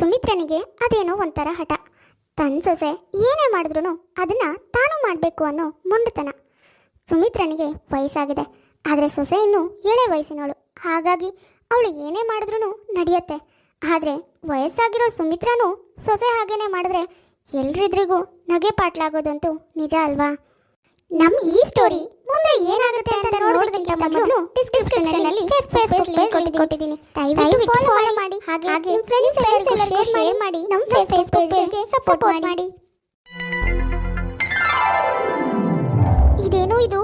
ಸುಮಿತ್ರನಿಗೆ ಅದೇನೋ ಒಂಥರ ಹಠ. ತನ್ನ ಸೊಸೆ ಏನೇ ಮಾಡಿದ್ರು ಅದನ್ನ ತಾನು ಮಾಡಬೇಕು ಅನ್ನೋ ಮೊಂಡುತನ. ಸುಮಿತ್ರನಿಗೆ ವಯಸ್ಸಾಗಿದೆ. ಆದರೆ ಸೊಸೆ ಇನ್ನೂ ಏಳೇ ವಯಸ್ಸಿನವಳು. ಹಾಗಾಗಿ ಅವಳು ಏನೇ ಮಾಡಿದ್ರು ನಡೆಯುತ್ತೆ. ಆದರೆ ವಯಸ್ಸಾಗಿರೋ ಸುಮಿತ್ರನೂ ಸೊಸೆ ಹಾಗೇನೆ ಮಾಡಿದ್ರೆ ಎಲ್ರಿದ್ರಿಗೂ ನಗೆ ಪಾಟ್ಲಾಗೋದಂತೂ ನಿಜ ಅಲ್ವಾ? ನಮ್ಮ ಈ ಸ್ಟೋರಿ ಮುಂದೆ ಏನಾಗುತ್ತೆ ಅಂತ ನೋಡೋದಕ್ಕಿಂತ ಮೊದಲು ಡಿಸ್ಕ್ರಿಪ್ಷನ್ ಅಲ್ಲಿ ಫೇಸ್ಬುಕ್ ಪೇಜ್ ಕೊಟ್ಟಿದ್ದೀನಿ. ದಯವಿಟ್ಟು ಫಾಲೋ ಮಾಡಿ. ಹಾಗೆ ಹಾಗೆ ಫ್ರೆಂಡ್ಸ್ ಎಲ್ಲರಿಗೂ ಶೇರ್ ಮಾಡಿ. ನಮ್ಮ ಫೇಸ್ಬುಕ್ ಪೇಜ್ಗೆ ಸಪೋರ್ಟ್ ಮಾಡಿ. ಇದೇನೋ ಇದು?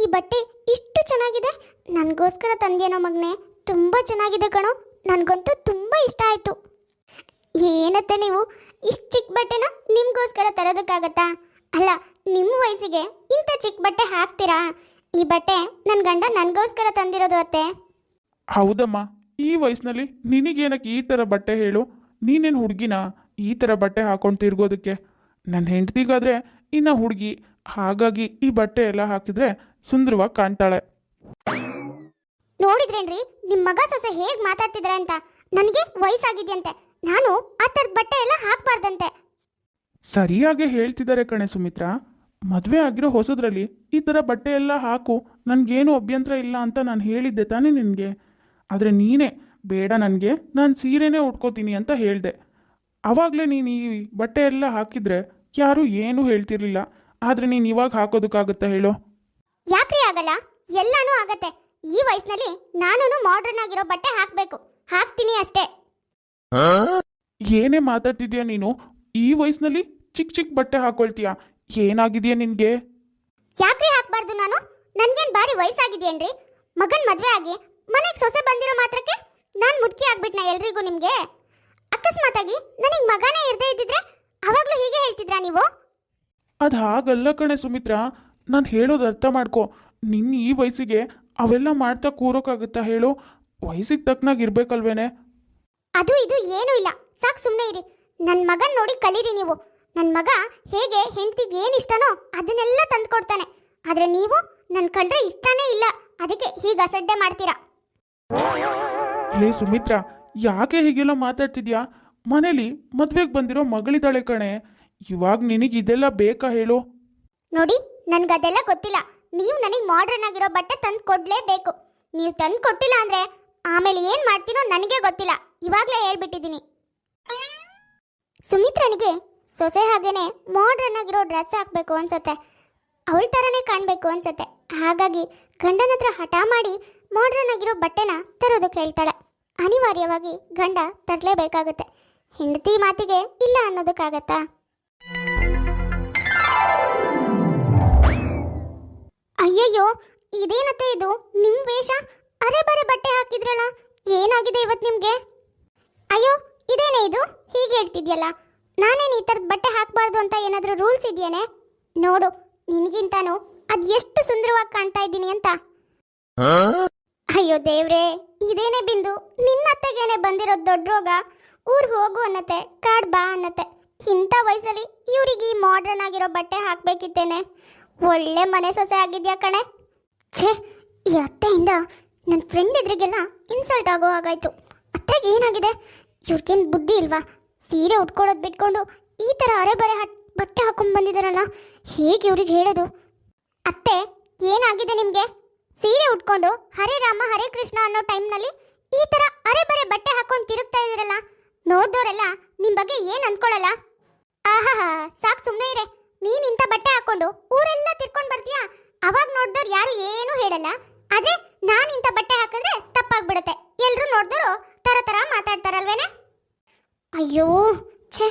ಈ ಬಟ್ಟೆ ಇಷ್ಟು ಚೆನ್ನಾಗಿದೆ. ನನಗೋಸ್ಕರ ತಂದೇನೋ ಮಗ್ನೆ. ತುಂಬ ಚೆನ್ನಾಗಿದೆ ಕಣೋ. ನನಗಂತೂ ತುಂಬ ಇಷ್ಟ ಆಯಿತು. ಏನತ್ತೆ ನೀವು? ಇಷ್ಟು ಚಿಕ್ಕ ಬಟ್ಟೆನ ನಿಮಗೋಸ್ಕರ ತರೋದಕ್ಕಾಗತ್ತಾ? ಅಲ್ಲ ನಿಮ್ಮ ವಯಸ್ಸಿಗೆ ಇಂಥ ಚಿಕ್ಕ ಬಟ್ಟೆ ಹಾಕ್ತೀರಾ? ಈ ಬಟ್ಟೆ ನನ್ನ ಗಂಡ ನನಗೋಸ್ಕರ ತಂದಿರೋದು ಅತ್ತೆ. ಹೌದಮ್ಮ ಈ ವಯಸ್ಸಿನಲ್ಲಿ ನಿನಗೇನಕ್ಕೆ ಈ ಥರ ಬಟ್ಟೆ ಹೇಳು? ನೀನೇನು ಹುಡುಗಿನ? ಈ ಥರ ಬಟ್ಟೆ ಹಾಕೊಂಡು ತಿರ್ಗೋದಕ್ಕೆ? ನನ್ನ ಹೆಂಡ್ತಿಗಾದ್ರೆ ಇನ್ನು ಹುಡುಗಿ ಹಾಗಾಗಿ ಈ ಬಟ್ಟೆ ಎಲ್ಲ ಹಾಕಿದ್ರೆ ಸುಂದರವಾಗಿ ಕಾಣ್ತಾಳೆ. ನೋಡಿದ್ರೇನ್ರಿ ನಿಮ್ಮ ಮಗ ಸೊಸೆ ಹೇಗೆ ಮಾತಾಡ್ತಿದ್ರೆ ಅಂತ ನನಗೆ ವಯಸ್ಸಾಗಿದೆಯಂತೆ. ನಾನು ಆ ಥರದ ಬಟ್ಟೆ ಎಲ್ಲ ಹಾಕ್ಬಾರ್ದಂತೆ. ಸರಿಯಾಗಿ ಹೇಳ್ತಿದ್ದಾರೆ ಕಣೆ ಸುಮಿತ್ರಾ. ಮದುವೆ ಆಗಿರೋ ಹೊಸದ್ರಲ್ಲಿ ಈ ಥರ ಬಟ್ಟೆ ಎಲ್ಲ ಹಾಕು ನನಗೇನು ಅಭ್ಯಂತರ ಇಲ್ಲ ಅಂತ ನಾನು ಹೇಳಿದ್ದೆ ತಾನೇ ನಿನಗೆ. ಆದರೆ ನೀನೇ ಬೇಡ ನನಗೆ ನಾನು ಸೀರೆನೇ ಉಟ್ಕೋತೀನಿ ಅಂತ ಹೇಳಿದೆ. ಆವಾಗಲೇ ನೀನು ಈ ಬಟ್ಟೆ ಎಲ್ಲ ಹಾಕಿದ್ರೆ ಯಾರೂ ಏನೂ ಹೇಳ್ತಿರ್ಲಿಲ್ಲ. ಆದರೆ ನೀನು ಇವಾಗ ಹಾಕೋದಕ್ಕಾಗುತ್ತಾ ಹೇಳು? ಯಾಕ್ರಿ ಆಗಲ್ಲ? ಎಲ್ಲಾನು ಆಗತ್ತೆ. ಈ ವಯಸ್ಸಿನಲ್ಲಿ ನಾನು ಮಾಡರ್ನ್ ಆಗಿರೋ ಬಟ್ಟೆ ಹಾಕಬೇಕು. ಹಾಕ್ತೀನಿ ಅಷ್ಟೇ. ಏನೇ ಮಾತಾಡ್ತಿದ್ಯಾ ನೀನು? ಈ ವಯಸ್ಸಿನಲ್ಲಿ ಚಿಕ್ಕ ಚಿಕ್ಕ ಬಟ್ಟೆ ಹಾಕೊಳ್ತೀಯಾ? ಏನಾಗಿದೆಯಾ ನಿನಗೆ? ಯಾಕ್ರಿ ಹಾಕ್ಬಾರ್ದು ನಾನು? ನನ್ಗೇನ್ ಬಾರಿ ವಯಸ್ಸಾಗಿದೆಯೇನ್ರಿ? ಮಗನ್ ಮದ್ವೆ ಆಗಿ ಮನೆಗೆ ಸೊಸೆ ಬಂದಿರೋ ಮಾತ್ರಕ್ಕೆ ನಾನು ಮುದುಕಿ ಆಗ್ಬಿಟ್ನಾ ಎಲ್ರಿಗೂ ನಿಮ್ಗೆ? ಅಕಸ್ಮಾತಾಗಿ ನನಗೆ ಮಗನೇ ಇರದೇ ಇದ್ದಿದ್ರೆ ಅವಾಗ್ಲೂ ಹೀಗೆ ಹೇಳ್ತಿದ್ರಾ ನೀವು? ಅದು ಹಾಗಲ್ಲ ಕಣೆ ಸುಮಿತ್ರಾ. ನಾನು ಹೇಳೋದು ಅರ್ಥ ಮಾಡ್ಕೊ. ನಿನ್ನ ಈ ವಯಸ್ಸಿಗೆ ಅವೆಲ್ಲ ಮಾಡ್ತಾ ಕೂರೋಕ್ಕಾಗುತ್ತಾ ಹೇಳು? ವಯಸ್ಸಿಗೆ ತಕ್ಕನಾಗಿ ಇರ್ಬೇಕಲ್ವೇನೆ? ಅದು ಇದು ಏನೂ ಇಲ್ಲ. ಸಾಕು ಸುಮ್ಮನೆ ಇರಿ. ನನ್ನ ಮಗನ್ ನೋಡಿ ಕಲೀರಿ ನೀವು. ನನ್ನ ಮಗ ಹೇಗೆ ಹೆಂಡತಿಗೆ ಏನು ಇಷ್ಟನೋ ಅದನ್ನೆಲ್ಲ ತಂದ್ಕೊಡ್ತಾನೆ. ಆದರೆ ನೀವು ನನ್ನ ಕಂಡ್ರೆ ಇಷ್ಟನೇ ಇಲ್ಲ. ಅದಕ್ಕೆ ಹೀಗೆ ಅಸಡ್ಡೆ ಮಾಡ್ತೀರಾ? ಲೇ ಸುಮಿತ್ರಾ ಯಾಕೆ ಹೀಗೆಲ್ಲ ಮಾತಾಡ್ತಿದ್ಯಾ? ಮನೇಲಿ ಮದ್ವೆಗೆ ಬಂದಿರೋ ಮಗಳಿದ್ದಾಳೆ ಕಣೆ. ಇವಾಗ ನಿನಗೆ ಇದೆಲ್ಲ ಬೇಕಾ ಹೇಳು? ನೋಡಿ ನನಗೆ ಅದೆಲ್ಲ ಗೊತ್ತಿಲ್ಲ. ನೀವು ನನಗೆ ಮಾಡ್ರನ್ ಆಗಿರೋ ಬಟ್ಟೆ ತಂದು ಕೊಡ್ಲೇಬೇಕು ನೀವು ತಂದು ಕೊಟ್ಟಿಲ್ಲ ಅಂದ್ರೆ ಆಮೇಲೆ ಏನು ಮಾಡ್ತೀನೋ ನನಗೆ ಗೊತ್ತಿಲ್ಲ. ಇವಾಗಲೇ ಹೇಳ್ಬಿಟ್ಟಿದ್ದೀನಿ. ಸುಮಿತ್ರನಿಗೆ ಸೊಸೆ ಹಾಗೇನೆ ಮಾಡ್ರನ್ ಆಗಿರೋ ಡ್ರೆಸ್ ಹಾಕ್ಬೇಕು ಅನ್ಸುತ್ತೆ. ಅವಳ ಥರನೇ ಕಾಣಬೇಕು ಅನ್ಸುತ್ತೆ. ಹಾಗಾಗಿ ಗಂಡನ ಹತ್ರ ಹಠ ಮಾಡಿ ಮಾಡ್ರನ್ ಆಗಿರೋ ಬಟ್ಟೆನ ತರೋದಕ್ಕೆ ಹೇಳ್ತಾಳೆ. ಅನಿವಾರ್ಯವಾಗಿ ಗಂಡ ತರಲೇಬೇಕಾಗುತ್ತೆ. ಹೆಂಡತಿ ಮಾತಿಗೆ ಇಲ್ಲ ಅನ್ನೋದಕ್ಕಾಗತ್ತಾ? ಅಯ್ಯಯ್ಯೋ, ಇದೇನತ್ತೆ ಇದು? ನಿಮ್ಮ ವೇಷ? ಅರೆ ಬರೆ ಬಟ್ಟೆ ಹಾಕಿದ್ರಲ್ಲ? ಏನಾಗಿದೆ ಇವತ್ತು ನಿಮಗೆ? ಅಯ್ಯೋ ಇದೇನೇ ಇದು? ಹೀಗೆ ಹೇಳ್ತಿದ್ಯಲ್ಲ. ನಾನೇನು ಈ ಥರದ ಬಟ್ಟೆ ಹಾಕಬಾರ್ದು ಅಂತ ಏನಾದರೂ ರೂಲ್ಸ್ ಇದೆಯೇನೆ? ನೋಡು, ನಿನಗಿಂತಾನು ಅದು ಎಷ್ಟು ಸುಂದರವಾಗಿ ಕಾಣ್ತಾ ಇದ್ದೀನಿ ಅಂತ. ಅಯ್ಯೋ ದೇವ್ರೇ, ಇದೇನೇ ಬಿಂದು? ನಿನ್ನ ಅತ್ತೆಗೇನೆ ಬಂದಿರೋ ದೊಡ್ಡ ರೋಗ. ಊರ್ ಹೋಗು ಅನ್ನತ್ತೆ, ಕಾಡ್ ಬಾ ಅನ್ನತ್ತೆ. ಇಂಥ ವಯಸ್ಸಲ್ಲಿ ಇವರಿಗೆ ಈ ಮಾಡ್ರನ್ ಆಗಿರೋ ಬಟ್ಟೆ ಹಾಕ್ಬೇಕಿತ್ತೇನೆ. ಒಳ್ಳೆ ಮನೆ ಸೊಸೆ ಆಗಿದ್ಯಾ ಕಣೆ? ಛೇ, ಈ ಅತ್ತೆಯಿಂದ ನನ್ನ ಫ್ರೆಂಡ್ ಇದ್ರಿಗೆಲ್ಲ ಇನ್ಸಲ್ಟ್ ಆಗೋ ಹಾಗಾಯ್ತು. ಅತ್ತೆಗೆ ಏನಾಗಿದೆ? ಇವ್ರಿಗೇನು ಬುದ್ಧಿ ಇಲ್ವಾ? ಸೀರೆ ಉಟ್ಕೊಳ್ಳೋದು ಬಿಟ್ಕೊಂಡು ಈ ಥರ ಅರೆ ಬರೆ ಬಟ್ಟೆ ಹಾಕೊಂಡು ಬಂದಿದ್ದಾರಲ್ಲ ಹೇಗೆ ಇವ್ರಿಗೆ ಹೇಳೋದು? ಅತ್ತೆ, ಏನಾಗಿದೆ ನಿಮಗೆ? ಸೀರೆ ಉಟ್ಕೊಂಡು ಹರೇ ರಾಮ, ಹರೇ ಕೃಷ್ಣ ಅನ್ನೋ ಟೈಮ್ನಲ್ಲಿ ಈ ಥರ ಅರೆ ಬರೆ ಬಟ್ಟೆ ಹಾಕೊಂಡು ತಿರುಗ್ತಾ ಇದ್ದೀರಲ್ಲ, ನೋಡ್ದೋರೆಲ್ಲ ನಿಮ್ಮ ಬಗ್ಗೆ ಏನು ಅನ್ಕೊಳ್ಳಲ್ಲ ಆಹಾ, ಸಾಕು ಸುಮ್ಮನೆ ಇರೆ. ನೀನು ಇಂಥ ಬಟ್ಟೆ ಹಾಕೊಂಡು ಊರೆಲ್ಲ ತಿರ್ಕೊಂಡು ಬರ್ತೀಯಾ? ಅವಾಗ ನೋಡ್ದವ್ರು ಯಾರು ಏನೂ ಹೇಳಲ್ಲ. ಆದ್ರೆ ನಾನು ಇಂಥ ಬಟ್ಟೆ ಹಾಕಿದ್ರೆ ತಪ್ಪಾಗ್ಬಿಡುತ್ತೆ. ಎಲ್ಲರೂ ನೋಡ್ದವ್ರು ತರ ತರ ಮಾತಾಡ್ತಾರಲ್ವೇನೆ? ಅಯ್ಯೋ, ಛೇ,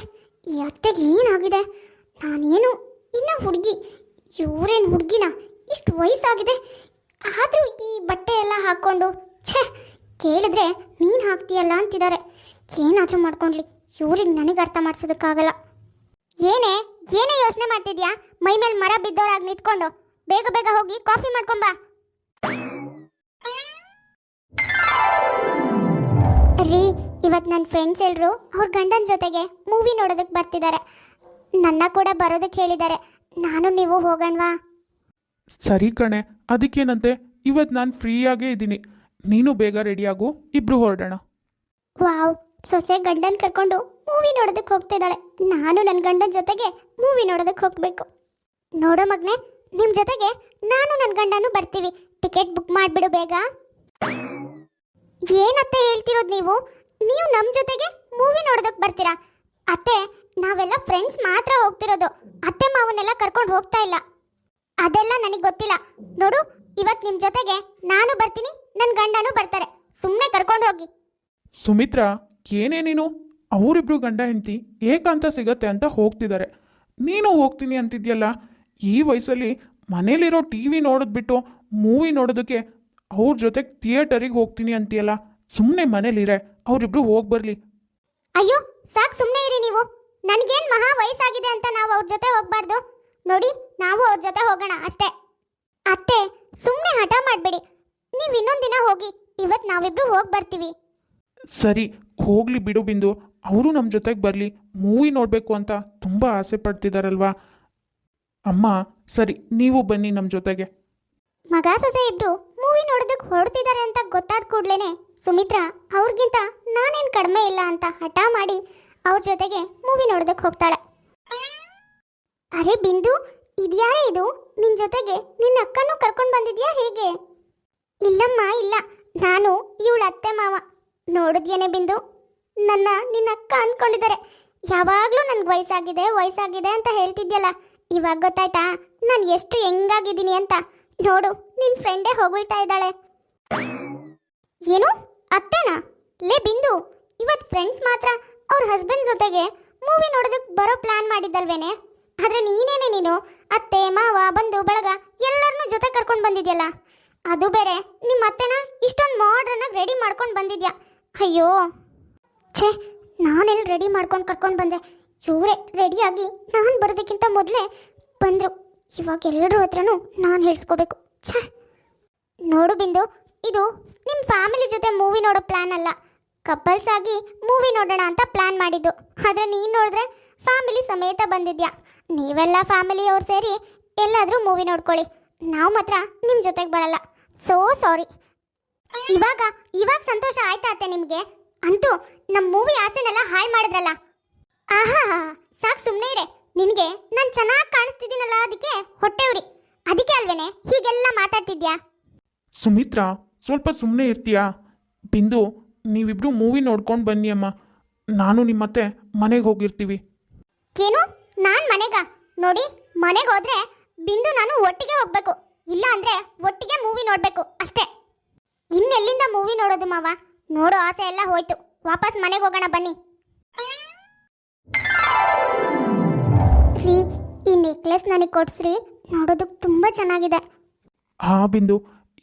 ಈ ಅತ್ತೆಗೆ ಏನಾಗಿದೆ? ನಾನೇನು ಇನ್ನ ಹುಡುಗಿ, ಇವರೇನು ಹುಡುಗಿನ? ಇಷ್ಟು ವಯಸ್ಸಾಗಿದೆ. ಆದ್ರೂ ಈ ಬಟ್ಟೆ ಎಲ್ಲ ಹಾಕೊಂಡು, ಛೇ, ಕೇಳಿದ್ರೆ ನೀನು ಹಾಕ್ತೀಯಲ್ಲ ಅಂತಿದ್ದಾರೆ. ಏನಾದರೂ ಮಾಡ್ಕೊಂಡ್ಲಿ, ಇವ್ರಿಗೆ ನನಗೆ ಅರ್ಥ ಮಾಡಿಸೋದಕ್ಕಾಗಲ್ಲ. ಏನೇ ಏನೇ ಯೋಚನೆ ಮಾಡ್ತಿದ್ಯಾ? ಮೈ ಮೇಲೆ ಮರ ಬಿದ್ದವರಾಗಿ ನಿಂತ್ಕೊಂಡು. ಬೇಗ ಬೇಗ ಹೋಗಿ ಕಾಫಿ ಮಾಡ್ಕೊಂಬ ರೀ ಇವತ್ತು ನನ್ನ ಫ್ರೆಂಡ್ಸ್ ಎಲ್ಲರೂ ಅವ್ರ ಗಂಡನ ಜೊತೆಗೆ ಮೂವಿ ನೋಡೋದಕ್ಕೆ ಬರ್ತಿದ್ದಾರೆ ನನ್ನ ಕೂಡ ಬರೋದಕ್ಕೆ ಹೇಳಿದ್ದಾರೆ ನಾನು ನೀವು ಹೋಗಣ್ವಾ? ಸರಿ ಕಣೆ ಅದಕ್ಕೇನಂತೆ ಇವತ್ತು ನಾನು ಫ್ರೀಯಾಗೇ ಇದ್ದೀನಿ. ನೀನು ಬೇಗ ರೆಡಿಯಾಗು ಇಬ್ರು ಹೊರಡೋಣ. ವಾವ್ ಸೊಸೆ ಗಂಡನ ಕರ್ಕೊಂಡು ಮೂವಿ ನೋಡೋದಕ್ಕೆ ಹೋಗ್ತಿದ್ದಾಳೆ ನಾನು ನನ್ನ ಗಂಡನ ಜೊತೆಗೆ ಮೂವಿ ನೋಡೋದಕ್ಕೆ ಹೋಗ್ಬೇಕು. ನೋಡೋ ಮಗ್ನೆ ನಿಮ್ಮ ಜೊತೆಗೆ ನಾನು ನನ್ನ ಗಂಡನೂ ಬರ್ತೀವಿ. ಟಿಕೆಟ್ ಬುಕ್ ಮಾಡಿಬಿಡು ಬೇಗ. ಏನತ್ತೆ ಹೇಳ್ತಿರೋದು ನೀವು? ನೀವು ನಮ್ಮ ಜೊತೆಗೆ ಮೂವಿ ನೋಡೋದಕ್ಕೆ ಬರ್ತೀರಾ? ಅತ್ತೆ, ನಾವೆಲ್ಲ ಫ್ರೆಂಡ್ಸ್ ಮಾತ್ರ ಹೋಗ್ತಿರೋದು. ಅತ್ತೆ ಮಾವನ್ನೆಲ್ಲ ಕರ್ಕೊಂಡು ಹೋಗ್ತಾ ಇಲ್ಲ. ಅದೆಲ್ಲ ನನಗೆ ಗೊತ್ತಿಲ್ಲ. ನೋಡು ಇವತ್ತು ನಿಮ್ಮ ಜೊತೆಗೆ ನಾನು ಬರ್ತೀನಿ ನನ್ನ ಗಂಡನೂ ಬರ್ತಾರೆ. ಸುಮ್ಮನೆ ಕರ್ಕೊಂಡು ಹೋಗಿ. ಸುಮಿತ್ರಾ, ಏನೇ ನೀನು? ಅವರಿಬ್ರು ಗಂಡ ಹೆಂಡತಿ ಏಕಾಂತ ಸಿಗತ್ತೆ ಅಂತ ಹೋಗ್ತಿದ್ದಾರೆ. ನೀನು ಹೋಗ್ತೀನಿ ಅಂತಿದ್ಯಲ್ಲ? ಈ ವಯಸ್ಸಲ್ಲಿ ಮನೇಲಿರೋ ಟಿ ವಿ ನೋಡೋದ್ಬಿಟ್ಟು ಮೂವಿ ನೋಡೋದಕ್ಕೆ ಅವ್ರ ಜೊತೆಗೆ ಥಿಯೇಟರಿಗೆ ಹೋಗ್ತೀನಿ ಅಂತೀಯಲ್ಲ? ಸುಮ್ಮನೆ ಮನೇಲಿರೆ ಅವರಿಬ್ರು ಹೋಗಿ ಬರಲಿ. ಅಯ್ಯೋ ಸಾಕು ಸುಮ್ಮನೆ ಇರಿ ನೀವು. ನನಗೇನು ಮಹಾ ವಯಸ್ಸಾಗಿದೆ ಅಂತ ನಾವು ಅವ್ರ ಜೊತೆ ಹೋಗ್ಬಾರ್ದು. ನೋಡಿ ನಾವು ಅವ್ರ ಜೊತೆ ಹೋಗೋಣ ಅಷ್ಟೇ. ಅತ್ತೆ ಸುಮ್ಮನೆ ಹಠ ಮಾಡಬೇಡಿ. ನೀವು ಇನ್ನೊಂದು ದಿನ ಹೋಗಿ ಇವತ್ತು ನಾವಿಬ್ರು ಹೋಗಿ ಬರ್ತೀವಿ. ಸರಿ ಹೋಗ್ಲಿ ಬಿಡು ಬಿಂದು. ಅವರು ನಮ್ಮ ಜೊತೆಗೆ ಬರಲಿ. ಮೂವಿ ನೋಡಬೇಕು ಅಂತ ತುಂಬ ಆಸೆ ಪಡ್ತಿದಾರಲ್ವಾ? ಅಮ್ಮ ಸರಿ ನೀವು ಬನ್ನಿ ನಮ್ಮ ಜೊತೆಗೆ. ಮಗ ಸೊಸೆ ಇಬ್ರು ಮೂವಿ ನೋಡೋದಕ್ಕೆ ಹೊರಡ್ತಿದ್ದಾರೆ ಅಂತ ಗೊತ್ತಾದ ಕೂಡ್ಲೇನೆ ಸುಮಿತ್ರಾ ಅವ್ರಿಗಿಂತ ನಾನೇನು ಕಡಿಮೆ ಇಲ್ಲ ಅಂತ ಹಠ ಮಾಡಿ ಅವ್ರ ಜೊತೆಗೆ ಮೂವಿ ನೋಡೋದಕ್ಕೆ ಹೋಗ್ತಾಳೆ. ಅರೆ ಬಿಂದು, ಇದ್ಯಾ ಇದು? ನಿನ್ನ ಜೊತೆಗೆ ನಿನ್ನ ಅಕ್ಕನೂ ಕರ್ಕೊಂಡು ಬಂದಿದ್ಯಾ ಹೇಗೆ? ಇಲ್ಲಮ್ಮ, ಇಲ್ಲ. ನಾನು ಇವಳ ಅತ್ತೆ ಮಾವ. ನೋಡಿದ್ಯೇನೆ ಬಿಂದು? ನನ್ನ, ನಿನ್ನ ಅಕ್ಕ ಅಂದ್ಕೊಂಡಿದ್ದಾರೆ ಯಾವಾಗಲೂ ನನಗೆ ವಯಸ್ಸಾಗಿದೆ ವಯಸ್ಸಾಗಿದೆ ಅಂತ ಹೇಳ್ತಿದ್ಯಲ್ಲ. ಇವಾಗ ಗೊತ್ತಾಯ್ತಾ? ನಾನು ಎಷ್ಟು ಹೆಂಗಾಗಿದ್ದೀನಿ ಅಂತ. ನೋಡು, ನಿನ್ ಫ್ರೆಂಡೇ ಹೊಗಳ್ತಾ ಇದ್ದಾಳೆ. ಏನು? ಅತ್ತೆನಾ? ಲೇ ಬಿಂದು ಇವತ್ತು ಫ್ರೆಂಡ್ಸ್ ಮಾತ್ರ ಅವ್ರ ಹಸ್ಬೆಂಡ್ ಜೊತೆಗೆ ಮೂವಿ ನೋಡೋದಕ್ಕೆ ಬರೋ ಪ್ಲಾನ್ ಮಾಡಿದ್ದಲ್ವೇನೆ? ಆದ್ರೆ ನೀನೇನೆ ನೀನು? ಅತ್ತೆ, ಮಾವ, ಬಂಧು, ಬಳಗ ಎಲ್ಲರನ್ನೂ ಜೊತೆ ಕರ್ಕೊಂಡು ಬಂದಿದ್ಯಲ್ಲ? ಅದು ಬೇರೆ ನಿಮ್ಮ ಅತ್ತೆನ ಇಷ್ಟೊಂದು ಮಾಡ್ರನ್ನ ರೆಡಿ ಮಾಡ್ಕೊಂಡು ಬಂದಿದ್ಯಾ? ಅಯ್ಯೋ. ಛೇ ನಾನೆಲ್ಲಿ ರೆಡಿ ಮಾಡ್ಕೊಂಡು ಕರ್ಕೊಂಡು ಬಂದೆ? ಇವರೇ ರೆಡಿಯಾಗಿ ನಾನು ಬರೋದಕ್ಕಿಂತ ಮೊದಲೇ ಬಂದರು. ಇವಾಗ ಎಲ್ಲರ ಹತ್ರನೂ ನಾನು ಹೇಳಿಸ್ಕೋಬೇಕು. ಛಾ! ನೋಡು ಬಿಂದು, ಇದು ನಿಮ್ಮ ಫ್ಯಾಮಿಲಿ ಜೊತೆ ಮೂವಿ ನೋಡೋ ಪ್ಲ್ಯಾನ್ ಅಲ್ಲ. ಕಪಲ್ಸ್ ಆಗಿ ಮೂವಿ ನೋಡೋಣ ಅಂತ ಪ್ಲ್ಯಾನ್ ಮಾಡಿದ್ದು. ಆದರೆ ನೀನು ನೋಡಿದ್ರೆ ಫ್ಯಾಮಿಲಿ ಸಮೇತ ಬಂದಿದ್ಯಾ? ನೀವೆಲ್ಲ ಫ್ಯಾಮಿಲಿಯವ್ರು ಸೇರಿ ಎಲ್ಲಾದರೂ ಮೂವಿ ನೋಡ್ಕೊಳ್ಳಿ. ನಾವು ಮಾತ್ರ ನಿಮ್ಮ ಜೊತೆಗೆ ಬರಲ್ಲ. ಸೋ ಸಾರಿ ಇವಾಗ ಇವಾಗ ಸಂತೋಷ ಆಯ್ತಾ ಅತ್ತೆ ನಿಮಗೆ? ಅಂತೂ ನಮ್ಮ ಮೂವಿ ಆಸೆನೆಲ್ಲ ಹಾಳು ಮಾಡಿದ್ರಲ್ಲ? ಆಹಾ! ಸಾಕು ಸುಮ್ಮನೆ ಇರೆ. ನಿನಗೆ ನಾನು ಚೆನ್ನಾಗಿ ಕಾಣಿಸ್ತಿದ್ದೀನಲ್ಲ ಅದಕ್ಕೆ ಹೊಟ್ಟೆ ಉರಿ. ಅದಕ್ಕೆ ಅಲ್ವೇನೆ ಹೀಗೆಲ್ಲ ಮಾತಾಡ್ತಿದ್ಯಾ? ಸುಮಿತ್ರಾ ಸ್ವಲ್ಪ ಸುಮ್ಮನೆ ಇರ್ತೀಯಾ? ಬಿಂದು ನೀವಿಬ್ರು ಮೂವಿ ನೋಡ್ಕೊಂಡು ಬನ್ನಿ ಅಮ್ಮ. ನಾನು ನಿಮ್ಮತ್ತೆ ಮನೆಗೆ ಹೋಗಿರ್ತೀವಿ. ಏನು ನಾನು ಮನೆಗ? ನೋಡಿ ಮನೆಗೆ ಹೋದ್ರೆ ಬಿಂದು ನಾನು ಒಟ್ಟಿಗೆ ಹೋಗ್ಬೇಕು. ಇಲ್ಲ ಅಂದ್ರೆ ಒಟ್ಟಿಗೆ ಮೂವಿ ನೋಡ್ಬೇಕು ಅಷ್ಟೇ. ಇನ್ನೆಲ್ಲಿಂದ ಮೂವಿ ನೋಡೋದು ಮಾವ? ನೋಡೋ ಆಸೆ ಎಲ್ಲ ಹೋಯ್ತು. ವಾಪಸ್ ಮನೆಗೆ ಹೋಗೋಣ ಬನ್ನಿ. ನೆಕ್ಲೆಸ್ ನನಗೆ ಕೊಡ್ಸ್ರಿ. ನೋಡೋದಕ್ಕೆ ತುಂಬ ಚೆನ್ನಾಗಿದೆ. ಹಾ ಬಿಂದು.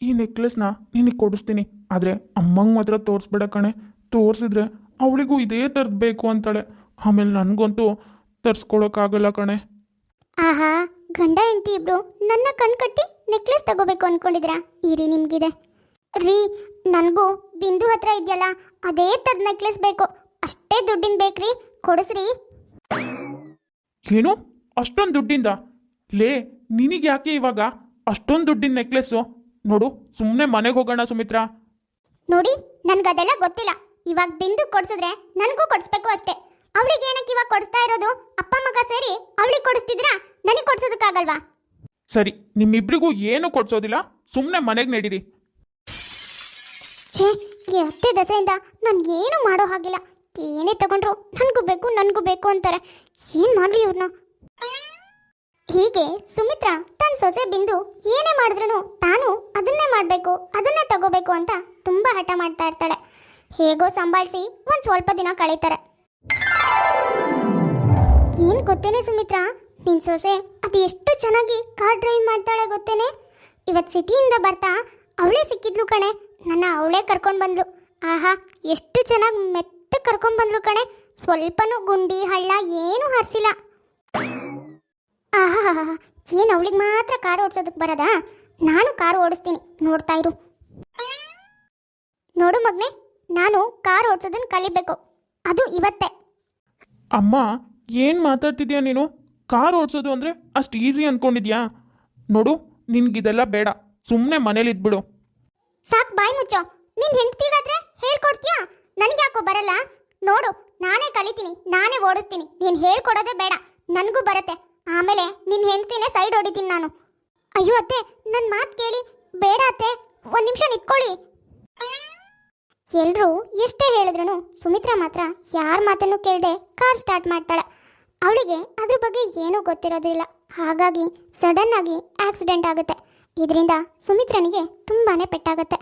ಈ ನೆಕ್ಲೆಸ್ನ ನಿನಗೆ ಕೊಡಿಸ್ತೀನಿ. ಆದರೆ ಅಮ್ಮಂಗೆ ಮಾತ್ರ ತೋರಿಸ್ಬೇಡ ಕಣೆ. ತೋರಿಸಿದ್ರೆ ಅವಳಿಗೂ ಇದೇ ಥರದ್ದು ಬೇಕು ಅಂತಾಳೆ. ಆಮೇಲೆ ನನಗಂತೂ ತರಿಸ್ಕೊಡೋಕ್ಕಾಗಲ್ಲ ಕಣೆ. ಆಹಾ ಗಂಡ ಹೆಂಡತಿ ಇಬ್ರು ನನ್ನ ಕಣ್ ಕಟ್ಟಿ ನೆಕ್ಲೆಸ್ ತಗೋಬೇಕು ಅನ್ಕೊಂಡಿದ್ರಾ? ಇರಿ ನಿಮ್ಗಿದೆ. ರೀ ನನಗೂ ಬಿಂದು ಹತ್ರ ಇದೆಯಲ್ಲ ಅದೇ ಥರದ ನೆಕ್ಲೆಸ್ ಬೇಕು. ಅಷ್ಟೇ ದುಡ್ಡಿನ ಬೇಕ್ರಿ. ಕೊಡಿಸ್ರಿ. ಏನು? ಅಷ್ಟೊಂದು ದುಡ್ಡಿಂದ? ಲೇ ನಿನಗೆ ಯಾಕೆ ಇವಾಗ ಅಷ್ಟೊಂದು ದುಡ್ಡಿನ ನೆಕ್ಲೆಸ್ ನೋಡು ಸುಮ್ಮನೆ ಮನೆಗೆ ಹೋಗೋಣ ಸುಮಿತ್ರ. ನೋಡಿ ನನಗೆ ಅದೆಲ್ಲ ಗೊತ್ತಿಲ್ಲ. ಇವಾಗ ಬಿಂದು ಕೊಡ್ಸಿದ್ರೆ ನನಗೂ ಕೊಡಿಸ್ಬೇಕು ಅಷ್ಟೇ. ಅವಳಿಗೆ ಏನಕ್ಕೆ ಇವಾಗ ಕೊಡಿಸ್ತಾ ಇರೋದು? ಅಪ್ಪ ಮಗ ಸೇರಿ ಅವಳಿಗೆ ಕೊಡಿಸ್ತಿದ್ರಾ? ನನಗೆ ಕೊಡ್ಸೋದಕ್ಕಾಗಲ್ವಾ? ಸರಿ ನಿಮ್ಮಿಬ್ರಿಗೂ ಏನು ಕೊಡ್ಸೋದಿಲ್ಲ? ಸುಮ್ಮನೆ ಮನೆಗೆ ನಡೀರಿ. ಛೇ ಈ ಅತ್ತೆ ದಸೆಯಿಂದ ನಾನು ಏನು ಮಾಡೋ ಹಾಗಿಲ್ಲ. ಏನೇ ತಗೊಂಡ್ರು ನನಗೂ ಬೇಕು ನನಗೂ ಬೇಕು ಅಂತಾರೆ. ಏನು ಮಾಡಲಿ ಇವ್ರನ್ನ ಹೀಗೆ ಸುಮಿತ್ರಾ ತನ್ನ ಸೊಸೆ ಬಿಂದು ಏನೇ ಮಾಡಿದ್ರು ತಾನು ಅದನ್ನೇ ಮಾಡಬೇಕು, ಅದನ್ನೇ ತಗೋಬೇಕು ಅಂತ ತುಂಬ ಹಠ ಮಾಡ್ತಾ ಇರ್ತಾಳೆ. ಹೇಗೋ ಸಂಭಾಳಿಸಿ ಒಂದು ಸ್ವಲ್ಪ ದಿನ ಕಳೀತಾರೆ. ಏನು ಗೊತ್ತೇನೆ ಸುಮಿತ್ರಾ? ನಿನ್ ಸೊಸೆ ಅದು ಎಷ್ಟು ಚೆನ್ನಾಗಿ ಕಾರ್ ಡ್ರೈವ್ ಮಾಡ್ತಾಳೆ ಗೊತ್ತೇನೆ? ಇವತ್ತು ಸಿಟಿಯಿಂದ ಬರ್ತಾ ಅವಳೇ ಸಿಕ್ಕಿದ್ಲು ಕಣೆ, ನನ್ನ ಅವಳೇ ಕರ್ಕೊಂಡು ಬಂದ್ಲು. ಆಹಾ, ಎಷ್ಟು ಚೆನ್ನಾಗಿ ಮೆತ್ತ ಕರ್ಕೊಂಡು ಬಂದ್ಲು ಕಣೆ. ಸ್ವಲ್ಪನೂ ಗುಂಡಿ ಹಳ್ಳ ಏನೂ ಹರಿಸಿಲ್ಲ. ಆಹಾ ಏನು ಅವಳಿಗೆ ಮಾತ್ರ ಕಾರ್ ಓಡಿಸೋದಕ್ಕೆ ಬರದಾ? ನಾನು ಕಾರ್ ಓಡಿಸ್ತೀನಿ. ನೋಡ್ತಾ ಇರು. ನೋಡು ಮಗ್ನೆ ನಾನು ಕಾರ್ ಓಡಿಸೋದನ್ನ ಕಲಿಬೇಕು. ಅದು ಇವತ್ತೇ. ಅಮ್ಮ ಏನು ಮಾತಾಡ್ತಿದ್ಯಾ ನೀನು? ಕಾರ್ ಓಡಿಸೋದು ಅಂದರೆ ಅಷ್ಟು ಈಸಿ ಅಂದ್ಕೊಂಡಿದ್ಯಾ ನೋಡು ನಿನ್ಗಿದೆಲ್ಲ ಬೇಡ. ಸುಮ್ಮನೆ ಮನೇಲಿ ಇದ್ಬಿಡು. ಸಾಕ್ ಬಾಯ್ ಮುಚ್ಚೋ. ನಿನ್ ಹೆಂಡತಿಗಾದ್ರೆ ಹೇಳ್ಕೊಡ್ತೀಯಾ? ನನಗೆ ಯಾಕೋ ಬರಲ್ಲ? ನೋಡು ನಾನೇ ಕಲಿತೀನಿ ನಾನೇ ಓಡಿಸ್ತೀನಿ. ನೀನು ಹೇಳ್ಕೊಡೋದೇ ಬೇಡ. ನನಗೂ ಬರುತ್ತೆ. ಆಮೇಲೆ ನಿನ್ನ ಹೆಂಡ್ತಿನೇ ಸೈಡ್ ಹೊಡಿತೀನಿ ನಾನು. ಅಯ್ಯೋ ಅತ್ತೆ ನನ್ನ ಮಾತು ಕೇಳಿ, ಬೇಡ ಅತ್ತೆ, ಒಂದು ನಿಮಿಷ ನಿಂತ್ಕೊಳ್ಳಿ. ಎಲ್ಲರೂ ಎಷ್ಟೇ ಹೇಳಿದ್ರು ಸುಮಿತ್ರಾ ಮಾತ್ರ ಯಾರ ಮಾತನ್ನು ಕೇಳದೆ ಕಾರ್ ಸ್ಟಾರ್ಟ್ ಮಾಡ್ತಾಳೆ. ಅವಳಿಗೆ ಅದ್ರ ಬಗ್ಗೆ ಏನೂ ಗೊತ್ತಿರೋದಿಲ್ಲ. ಹಾಗಾಗಿ ಸಡನ್ ಆಗಿ ಆಕ್ಸಿಡೆಂಟ್ ಆಗುತ್ತೆ. ಇದರಿಂದ ಸುಮಿತ್ರನಿಗೆ ತುಂಬಾನೇ ಪೆಟ್ಟಾಗುತ್ತೆ.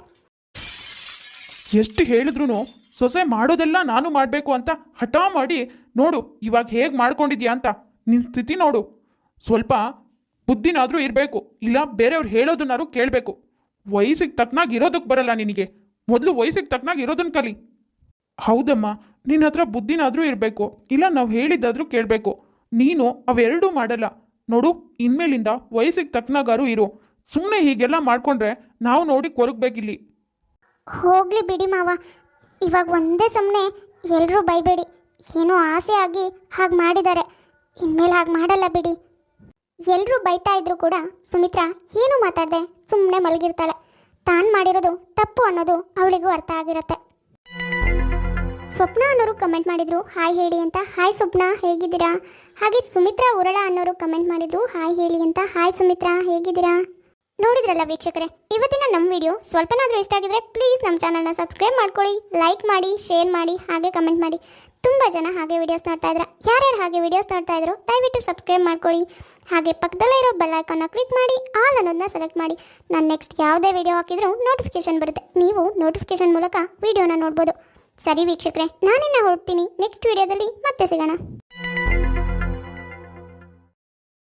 ಎಷ್ಟು ಹೇಳಿದ್ರು ಸೊಸೆ ಮಾಡೋದೆಲ್ಲ ನಾನು ಮಾಡಬೇಕು ಅಂತ ಹಠ ಮಾಡಿ, ನೋಡು, ಇವಾಗ ಹೇಗೆ ಮಾಡ್ಕೊಂಡಿದ್ಯಾ ಅಂತ ನಿನ್ನ ಸ್ಥಿತಿ ನೋಡು. ಸ್ವಲ್ಪ ಬುದ್ಧಿನಾದರೂ ಇರಬೇಕು, ಇಲ್ಲ ಬೇರೆಯವ್ರು ಹೇಳೋದನ್ನಾರು ಕೇಳಬೇಕು. ವಯಸ್ಸಿಗೆ ತಕ್ಕನಾಗಿ ಇರೋದಕ್ಕೆ ಬರಲ್ಲ ನಿನಗೆ. ಮೊದಲು ವಯಸ್ಸಿಗೆ ತಕ್ಕನಾಗಿ ಇರೋದನ್ನು ಕಲಿ. ಹೌದಮ್ಮ ನಿನ್ನ ಹತ್ರ ಬುದ್ಧಿನಾದರೂ ಇರಬೇಕು, ಇಲ್ಲ ನಾವು ಹೇಳಿದ್ದಾದರೂ ಕೇಳಬೇಕು. ನೀನು ಅವೆರಡೂ ಮಾಡಲ್ಲ. ನೋಡು, ಇನ್ಮೇಲಿಂದ ವಯಸ್ಸಿಗೆ ತಕ್ಕನಾಗಾರು ಇರು. ಸುಮ್ಮನೆ ಹೀಗೆಲ್ಲ ಮಾಡ್ಕೊಂಡ್ರೆ ನಾವು ನೋಡಿ ಕೊರಗಬೇಕಿಲ್ಲಿ. ಹೋಗ್ಲಿ ಬಿಡಿ ಮಾವ. ಇವಾಗ ಒಂದೇ ಸುಮ್ಮನೆ ಎಲ್ಲರೂ ಬೈಬೇಡಿ. ಏನೋ ಆಸೆ ಆಗಿ ಹಾಗೆ ಮಾಡಿದ್ದಾರೆ. ಇನ್ಮೇಲೆ ಹಾಗೆ ಮಾಡಲ್ಲ ಬಿಡಿ. ಎಲ್ಲರೂ ಬೈತಾ ಇದ್ರು ಕೂಡ ಸುಮಿತ್ರಾ ಏನೂ ಮಾತಾಡದೆ ಸುಮ್ಮನೆ ಮಲಗಿರ್ತಾಳೆ. ತಾನು ಮಾಡಿರೋದು ತಪ್ಪು ಅನ್ನೋದು ಅವಳಿಗೂ ಅರ್ಥ ಆಗಿರುತ್ತೆ. ಸ್ವಪ್ನ ಅನ್ನೋರು ಕಮೆಂಟ್ ಮಾಡಿದ್ರು, ಹಾಯ್ ಹೇಳಿ ಅಂತ. ಹಾಯ್ ಸ್ವಪ್ನ, ಹೇಗಿದ್ದೀರಾ? ಹಾಗೆ ಸುಮಿತ್ರಾ ಉರಳ ಅನ್ನೋರು ಕಮೆಂಟ್ ಮಾಡಿದ್ರು, ಹಾಯ್ ಹೇಳಿ ಅಂತ. ಹಾಯ್ ಸುಮಿತ್ರಾ, ಹೇಗಿದ್ದೀರಾ? ನೋಡಿದ್ರಲ್ಲ ವೀಕ್ಷಕರೇ, ಇವತ್ತಿನ ನಮ್ಮ ವಿಡಿಯೋ ಸ್ವಲ್ಪನಾದರೂ ಇಷ್ಟ ಆಗಿದ್ರೆ ಪ್ಲೀಸ್ ನಮ್ಮ ಚಾನಲ್ನ ಸಬ್ಸ್ಕ್ರೈಬ್ ಮಾಡ್ಕೊಳ್ಳಿ ಲೈಕ್ ಮಾಡಿ ಶೇರ್ ಮಾಡಿ, ಹಾಗೆ ಕಮೆಂಟ್ ಮಾಡಿ. ತುಂಬ ಜನ ಹಾಗೆ ವಿಡಿಯೋಸ್ ನೋಡ್ತಾ ಇದ್ರ, ಯಾರ್ಯಾರು ಹಾಗೆ ವಿಡಿಯೋಸ್ ನೋಡ್ತಾ ಇದ್ರು, ದಯವಿಟ್ಟು ಸಬ್ಸ್ಕ್ರೈಬ್ ಮಾಡ್ಕೊಳ್ಳಿ. ಹಾಗೆ ಪಕ್ಕದಲ್ಲೇ ಇರೋ ಬೆಲ್ ಐಕಾನ್ನ ಕ್ಲಿಕ್ ಮಾಡಿ ಆ ಅನ್ನೋದನ್ನ ಸೆಲೆಕ್ಟ್ ಮಾಡಿ. ನಾನು ನೆಕ್ಸ್ಟ್ ಯಾವುದೇ ವಿಡಿಯೋ ಹಾಕಿದ್ರೂ ನೋಟಿಫಿಕೇಶನ್ ಬರುತ್ತೆ. ನೀವು ನೋಟಿಫಿಕೇಶನ್ ಮೂಲಕ ವಿಡಿಯೋನ ನೋಡ್ಬೋದು. ಸರಿ ವೀಕ್ಷಕರೇ, ನಾನಿನ್ನ ಹೊರಡ್ತೀನಿ. ನೆಕ್ಸ್ಟ್ ವಿಡಿಯೋದಲ್ಲಿ ಮತ್ತೆ ಸಿಗೋಣ.